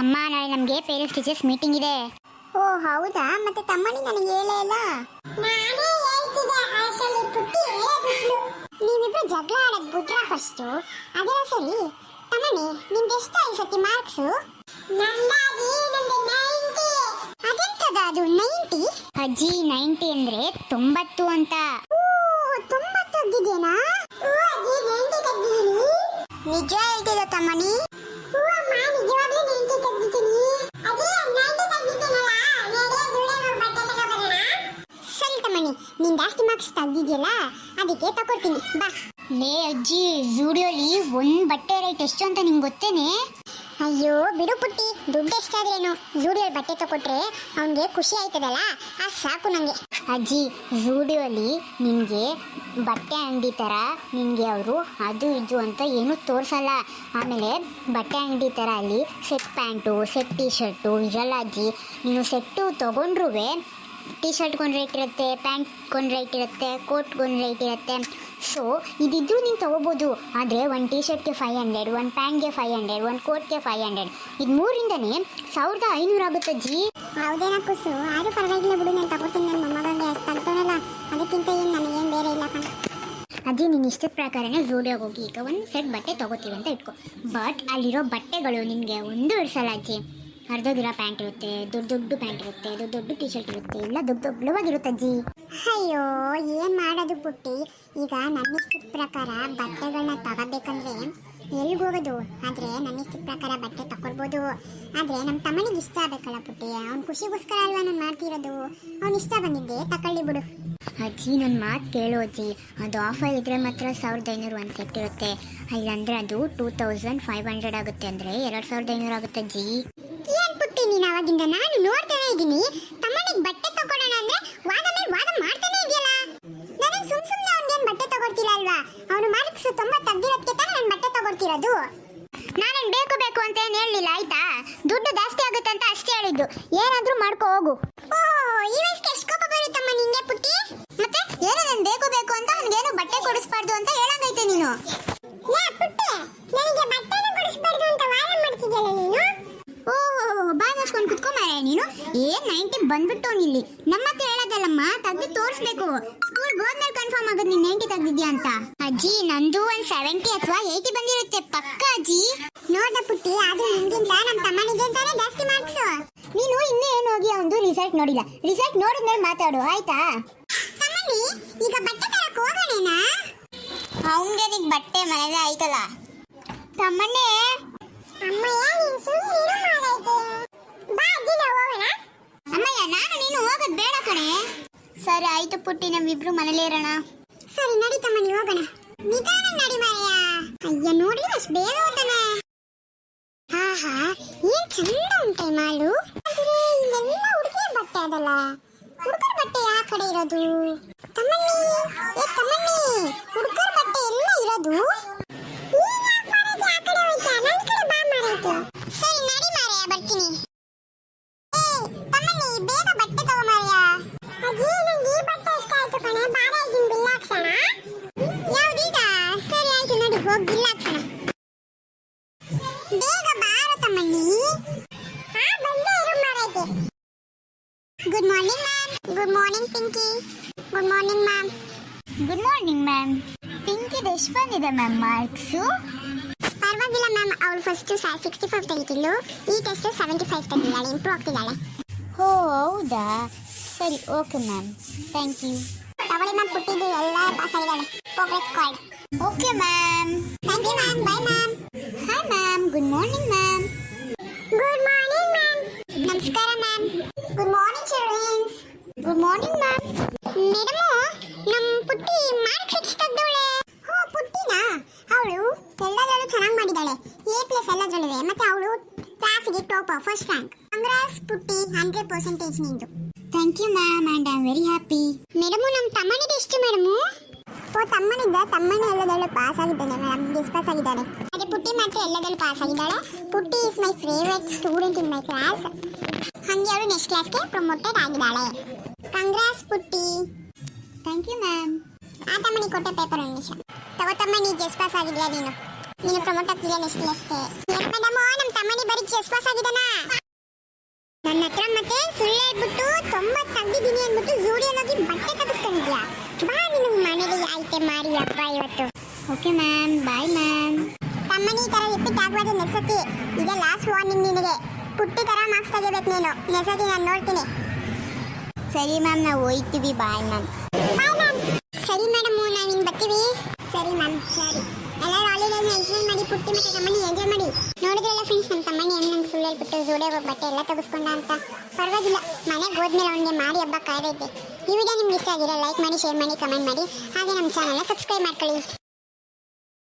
ಅಮ್ಮ ನಾಳೆ ನಮಗೆ ಪೇರೆಂಟ್ಸ್ ಟೀಚರ್ಸ್ ಮೀಟಿಂಗ್ ಇದೆ. ಓ ಹೌದಾ? ಮತ್ತೆ ತಮ್ಮನಿ ನನಗೆ ಹೇಳೇ ಇಲ್ಲ? ನಾನೇ ಹೇಳ್ತಿದ್ದೆ ಆಶಲಿ ಪುಟ್ಟಿ ಹೇಳಬಿಟ್ಲು ನೀವಿಬ್ರು ಜಗಳ ಆಡಕ್ ಬಿಟ್ರಾ ಫಸ್ಟ್ ಅದೆಲ್ಲ ಸರಿ. ತಮ್ಮನಿ ನಿಂಗೆ ಎಷ್ಟು ಈ ಸತಿ ಮಾರ್ಕ್ಸ್ ನಂದಾಗಿ ನಂದು 90 ಅದೆಂತದ ಅದು 90 ಅಜ್ಜಿ ನೈಂಟಿ ಅಂದ್ರೆ ತೊಂಬತ್ತು ಅಂತ. ಓ ತೊಂಬತ್ತು ತೆಗ್ದಿದ್ಯೇನಾ ಓ ಅಜ್ಜಿ 90 ತೆಗ್ದಿದ್ದೀನಿ. ನಿಜ ಹೇಳ್ತಿದ್ದ ಮಾರ್ಕ್ಸ್ ತೆಗ್ದಿದ್ಯಲ್ಲ ಅದಕ್ಕೆ ತಗೊಳ್ತೀನಿ ಬಾ. ಲೇ ಅಜ್ಜಿ, ಜೂಡಿಯೋಲಿ ಒಂದು ಬಟ್ಟೆ ರೇಟ್ ಎಷ್ಟು ಅಂತ ನಿಂಗೆ ಗೊತ್ತೇನೆ? ಅಯ್ಯೋ, ಬಿಡು ಪುಟ್ಟಿ. ದುಡ್ಡು ಎಷ್ಟಾದ್ರೇನು ಜೂಡಿಯೋಲಿ ಬಟ್ಟೆ ತಗೊಟ್ರೆ ಅವನಿಗೆ ಖುಷಿ ಆಯ್ತದಲ್ಲ? ಆ ಸಾಕು ನನಗೆ ಅಜ್ಜಿ, ಜೂಡಿಯೋಲಿ ನಿನಗೆ ಬಟ್ಟೆ ಅಂಗಡಿ ಥರ ನಿನಗೆ ಅವರು ಅದು ಇದು ಅಂತ ಏನೂ ತೋರಿಸಲ್ಲ. ಆಮೇಲೆ ಬಟ್ಟೆ ಅಂಗಡಿ ಥರ ಅಲ್ಲಿ set pant set T shirt ಇರಲ್ಲ ಅಜ್ಜಿ ನೀನು ಸೆಟ್ಟು ತೊಗೊಂಡ್ರೂ ಟೀ ಶರ್ಟ್ಗೊಂದು ರೇಟ್ ಇರುತ್ತೆ ಪ್ಯಾಂಟ್ಗೊಂದು ರೇಟ್ ಇರುತ್ತೆ ಕೋಟ್ಗೊಂದು ರೇಟ್ ಇರುತ್ತೆ. ಸೊ ಇದಿದ್ರು ನೀನು ತೊಗೋಬೋದು. ಆದರೆ ಒಂದು ಟೀ ಶರ್ಟ್ಗೆ ಫೈವ್ ಹಂಡ್ರೆಡ್ ಒಂದು ಪ್ಯಾಂಟ್ಗೆ ಫೈವ್ ಹಂಡ್ರೆಡ್ ಒಂದು ಕೋಟ್ಗೆ ಫೈವ್ ಹಂಡ್ರೆಡ್ ಇದು ಮೂರಿಂದನೇ ಸಾವಿರದ ಐನೂರು ಆಗುತ್ತೆ ಜಿ ಹೌದೇನ ಕುಸು? ಆದರೂ ಪರವಾಗಿಲ್ಲ ಬಿಡು ನಾನು ತಗೋತೀನಿ. ನನ್ನ ಮೊಮ್ಮಗಂಗೆ ಅದಕ್ಕಿಂತ ಏನು ನನಗೇನು ಬೇರೆ ಇಲ್ಲ ಕಣ. ಅದೇ ನೀನು ಇಷ್ಟದ ಪ್ರಕಾರನೇ ಜೋಡಿಯಾಗಿ ಹೋಗಿ. ಈಗ ಒಂದು ಸೆಟ್ ಬಟ್ಟೆ ತೊಗೋತೀವಿ ಅಂತ ಇಟ್ಕೊ. ಬಟ್ ಅಲ್ಲಿರೋ ಬಟ್ಟೆಗಳು ನಿನಗೆ ಒಂದು ಇಡ್ಸಲ್ಲ ಅಜ್ಜಿ. ಅರ್ಧದಿರೋ ಪ್ಯಾಂಟ್ ಇರುತ್ತೆ ದೊಡ್ಡ ದೊಡ್ಡ ಪ್ಯಾಂಟ್ ಇರುತ್ತೆ ದೊಡ್ಡ ದೊಡ್ಡ ಟೀ ಶರ್ಟ್ ಇರುತ್ತೆ ಎಲ್ಲ ದೊಡ್ಡ ದೊಡ್ಡವಾಗಿರುತ್ತೆ ಅಜ್ಜಿ. ಅಯ್ಯೋ ಏನ್ ಮಾಡೋದು ಪುಟ್ಟಿ? ಈಗ ನನ್ನ ಇಷ್ಟದ ಪ್ರಕಾರ ಬಟ್ಟೆಗಳನ್ನ ತಗೋಬೇಕಂದ್ರೆ ಎಲ್ಲಿಗೆ ಹೋಗೋದು? ಆದ್ರೆ ನನ್ನ ಇಷ್ಟದ ಪ್ರಕಾರ ಬಟ್ಟೆ ತಗೊಳ್ಬೋದು ಆದ್ರೆ ನಮ್ಮ ತಮ್ಮನಿಗೆ ಇಷ್ಟ ಆಗಬೇಕಲ್ಲ ಪುಟ್ಟಿ? ಅವ್ನ ಖುಷಿಗೋಸ್ಕರ ಅಲ್ವಾ ನಾನು ಮಾಡ್ತಿರೋದು? ಅವ್ನು ಇಷ್ಟ ಬಂದಿದ್ದೆ ತಕೊಳ್ಳಿ ಬಿಡು. ಅಜ್ಜಿ ನನ್ನ ಮಾತು ಕೇಳು ಅಜ್ಜಿ. ಅದು ಆಫರ್ ಇದ್ರೆ ಮಾತ್ರ ಸಾವಿರದ ಐನೂರು ಒಂದು ಸೆಟ್ ಇರುತ್ತೆ. ಇಲ್ಲಾಂದ್ರೆ ಅದು ಟೂ ತೌಸಂಡ್ ಫೈವ್ ಹಂಡ್ರೆಡ್ ಆಗುತ್ತೆ ಅಂದರೆ ಎರಡು ಸಾವಿರದ ಐನೂರು ಆಗುತ್ತೆ ಅಜ್ಜಿ. ನೀನು ಅವಾಗಿಂದ ನಾನು ನೋಡ್ತಾನೆ ಇದ್ದೀನಿ. ತಮ್ಮನಿಗೆ ಬಟ್ಟೆ ತಗೊಳ್ಳೋಣ ಅಂದ್ರೆ ವಾದ ಮೇಲೆ ವಾದ ಮಾಡ್ತಾನೆ ಇದೆಯಲ್ಲ ನನಗೆ ಸುಮ್ ಸುಮ್ಮನೆ ಅವ್ನಿಗೇನ್ ಬಟ್ಟೆ ತಗೊಳ್ತಿಲ್ಲ ಅಲ್ವಾ? ಅವನು ಮಾರ್ಕ್ಸ್ ತುಂಬ ತೆಗ್ದಿರೋದಕ್ಕೆ ತಾನೇ ನಾನು ಬಟ್ಟೆ ತಗೊಳ್ತಿರೋದು ನಾನೇನು ಬೇಕು ಬೇಕು ಅಂತ ಏನು ಹೇಳಲಿಲ್ಲ, ಆಯ್ತಾ? ದುಡ್ಡು ಜಾಸ್ತಿ ಆಗುತ್ತೆ ಅಂತ ಅಷ್ಟೇ ಹೇಳಿದ್ದು. ಏನಾದರೂ ಮಾಡ್ಕೊ ಹೋಗು. ನೀನು? ಏನ್ ನೈಂಟಿ ಬಂದ್ಬಿಟ್ಟು ಇಲ್ಲಿ ನಮ್ಮ ಹತ್ರ ಹೇಳೋದಲ್ಲಮ್ಮ ತೆಗ್ದು ತೋರಿಸ್ಬೇಕು. ಸ್ಕೂಲ್ ಹೋದ್ಮೇಲೆ ಕನ್ಫರ್ಮ್ ಆಗೋದು ನೀನ್ ನೈಂಟಿ ತೆಗ್ದಿದ್ಯಾ ಅಂತ. ಅಜ್ಜಿ ನಂದು ಒಂದ್ ಸೆವೆಂಟಿ ಅಥವಾ ಏಯ್ಟಿ ಬಂದಿರುತ್ತೆ ಪಕ್ಕ ಅಜ್ಜಿ. ನೋಡ್ದ ಪುಟ್ಟಿ ಆದ್ರೂ ನಿನ್ಗಿಂತ ನಮ್ಮ ತಮ್ಮನಿಗೆ ಅಂತಾನೆ ಜಾಸ್ತಿ ಮಾರ್ಕ್ಸ್ ನೀನು ಇನ್ನೂ ಏನು ಹೋಗಿ ಅವನು ರಿಸಲ್ಟ್ ನೋಡಿಲ್ಲ. ರಿಸಲ್ಟ್ ನೋಡಿದ್ಮೇಲೆ ಮಾತಾಡು ಆಯ್ತಾ? ತಮ್ಮನಿ ಈಗ ಬಟ್ಟೆ ತರಕ್ ಹೋಗೋಣೇನಾ? ಅವನಿಗೆ ಬಟ್ಟೆ ಮನೇಲೆ ಆಯ್ತಲ್ಲ. ತಮ್ಮನೇ ಅಮ್ಮಯ್ಯ ನೀನ್ ಸುಮ್ಮನೆ ಬಾ ಅಜ್ಜಿನ ಹೋಗೋಣ ಅಮ್ಮಯ್ಯ ನಾನು ನೀನು ಹೋಗೋದ್ ಬೇಡ ಕಣೆ ಸರಿ ಆಯ್ತು ಪುಟ್ಟಿ, ನಮ್ಮಿಬ್ರು ಮನೇಲೇ ಸರಿ, ನಡಿ ತಮ್ಮನಿ ಹೋಗೋಣ. ನಿಧಾನ ನಡಿ ಮಾರಯ್ಯ ಅಯ್ಯ, ನೋಡಿ, ಅಷ್ಟು ಬೇಗ ಹೋಗ್ತಾನೆ ಆಹಾ, ಏನ್ ಚಂದ ಉಂಟೆ ಮಾಲು ಆದ್ರೆ ಇಲ್ಲೆಲ್ಲ ಹುಡುಗಿಯ ಬಟ್ಟೆ ಅದಲ್ಲ. ಹುಡುಗರ ಬಟ್ಟೆ ಯಾವ ಕಡೆ ಇರೋದು? ತಮ್ಮಣ್ಣಿ ಎಷ್ಟು ಬಂದಿದೆ ಮ್ಯಾಮ್ ಮಾರ್ಕ್ಸು ಪರವಾಗಿಲ್ಲ ಮ್ಯಾಮ್ ಅವಳು ಫಸ್ಟ್ ಸಿಕ್ಸ್ಟಿ ಫೈವ್ ತೆಗಿತಿದ್ಲು ಈ ಟೆಸ್ಟ್ ಸೆವೆಂಟಿ ಫೈವ್ ತೆಗಿದ್ದಾಳೆ ಇಂಪ್ರೂವ್ ಆಗ್ತಿದ್ದಾಳೆ ಓ ಹೌದಾ? ಸರಿ ಓಕೆ ಮ್ಯಾಮ್ ಥ್ಯಾಂಕ್ ಯು ತಗೊಳ್ಳಿ ಮ್ಯಾಮ್ ಪುಟ್ಟಿದ್ದು ಎಲ್ಲ ಪಾಸ್ ಆಗಿದ್ದಾಳೆ progress card okay ma'am thank you ma'am bye ma'am hi ma'am good morning ma'am good morning A plus ಎಲ್ಲದರಲ್ಲೂ ಮತ್ತೆ ಅವಳು ಕ್ಲಾಸಿಗೆ top first rank congrats Putti hundred percentage ನಿಂದು. Thank you ma'am and I am very happy madam ನಮ್ಮ ತಮ್ಮನಿಗೆ ಎಷ್ಟು madam? ಓ ತಮ್ಮನಿಂದ ತಮ್ಮನ ಎಲ್ಲದರಲ್ಲೂ ಪಾಸ್ ಆಗಿದ್ದಾನೆ. ಮೇಡಮ್ ಡಿಸ್ಪಾಸ್ ಆಗಿದ್ದಾನೆ. ಅದೇ ಪುಟ್ಟಿ ಮಾತ್ರ ಎಲ್ಲದರಲ್ಲೂ ಪಾಸ್ ಆಗಿದ್ದಾಳೆ. Putti is my favourite student in my class ಹಂಗೆ ಅವಳು ನೆಕ್ಸ್ಟ್ ಕ್ಲಾಸ್ಗೆ ಪ್ರಮೋಟೆಡ್ ಆಗಿದ್ದಾಳೆ. ಕಾಂಗ್ರೆಸ್ ಪುಟ್ಟಿ. ಥ್ಯಾಂಕ್ ಯು ಮ್ಯಾಮ್ ಆ ತಮ್ಮನಿಗೆ ಕೊಟ್ಟ ಪೇಪರ್ ಒಂದು ನಿಮಿಷ ತಗೋ ತಮ್ಮ ನೀ ಜಸ್ಟ್ ಪಾಸ್ ಆಗಿದ್ಯಾ ನೀನು? ನೀನು ಪ್ರಮೋಟ್ ಆಗ್ತಿಲ್ಲ ನೆಕ್ಸ್ಟ್ ಕ್ಲಾಸ್ಗೆ ಹೊಸ್ಪಾಸ್ ಆಗಿದಾನ ನನ್ನ ಹತ್ರ ಮತ್ತೆ ಸುಳ್ಳು ಹೇಳ್ಬಿಟ್ಟು ತೊಂಬತ್ತು ತೆಗ್ದಿದ್ದೀನಿ ಅಂದ್ಬಿಟ್ಟು ಜೂಡಿಯಲ್ಲೋಗಿ ಬಟ್ಟೆ ತಪ್ಪಿಸ್ಕೊಂಡಿದ್ಯಾ? ಬಾ ನಿನ್ನ ಮನೇಲಿ ಆಯ್ತೆ ಮಾರಿ ಹಬ್ಬ ಇವತ್ತು. ಓಕೆ ಮ್ಯಾಮ್ ಬಾಯ್ ಮ್ಯಾಮ್ ತಮ್ಮನಿ ತರ ಥರ ರಿಪೀಟ್ ಆಗ್ಬಾರ್ದು ನೆಸತಿ ಈಗ ಲಾಸ್ಟ್ ವಾರ್ನಿಂಗ್ ನಿನಗೆ. ಪುಟ್ಟಿ ತರ ಮಾರ್ಕ್ಸ್ ತೆಗಿಬೇಕು ನೀನು. ನೆಸತಿ ನಾನು ನೋಡ್ತೀನಿ. ಸರಿ ಮ್ಯಾಮ್ ನಾವು ಹೋಯ್ತೀವಿ. ಬಾಯ್ ಮ್ಯಾಮ್ ಬಾಯ್ ಮ್ಯಾಮ್ ಸರಿ ಮೇಡಮ್ ನಾವು ನಿನ್ ಬರ್ತೀವಿ. ಸರಿ ಮ್ಯಾಮ್ ಸರಿ. ಎಲ್ಲರೂ ಎಂಜಾಯ್ ಮಾಡಿ ಪುಟ್ಟಿ ಮತ್ತೆ ತಮ್ಮನಿ ಎಂಜಾಯ್ ಮಾಡಿ. ನೋಡಿದ್ರಲ್ಲ ಫ್ರೆಂಡ್ಸ್ ನಮ್ಮ ತಮ್ಮನಿ ಹೆಂಗ್ ನಂಗೆ ಸುಳ್ಳು ಹೇಳ್ಬಿಟ್ಟು ಹೋಗಿ ಬಟ್ಟೆ ಎಲ್ಲ ತೆಗೆಸ್ಕೊಂಡ ಅಂತ. ಪರವಾಗಿಲ್ಲ, ಮನೆಗೆ ಹೋದ್ಮೇಲೆ ಅವನಿಗೆ ಮಾಡಿ ಹಬ್ಬ ಕಾಯ್ದೈತೆ ಈ ವಿಡಿಯೋ ನಿಮ್ಗೆ ಇಷ್ಟ ಆಗಿರೋ ಲೈಕ್ ಮಾಡಿ ಶೇರ್ ಮಾಡಿ ಕಮೆಂಟ್ ಮಾಡಿ. ಹಾಗೆ ನಮ್ಮ ಚಾನಲ್ನ ಸಬ್ಸ್ಕ್ರೈಬ್ ಮಾಡ್ಕೊಳ್ಳಿ.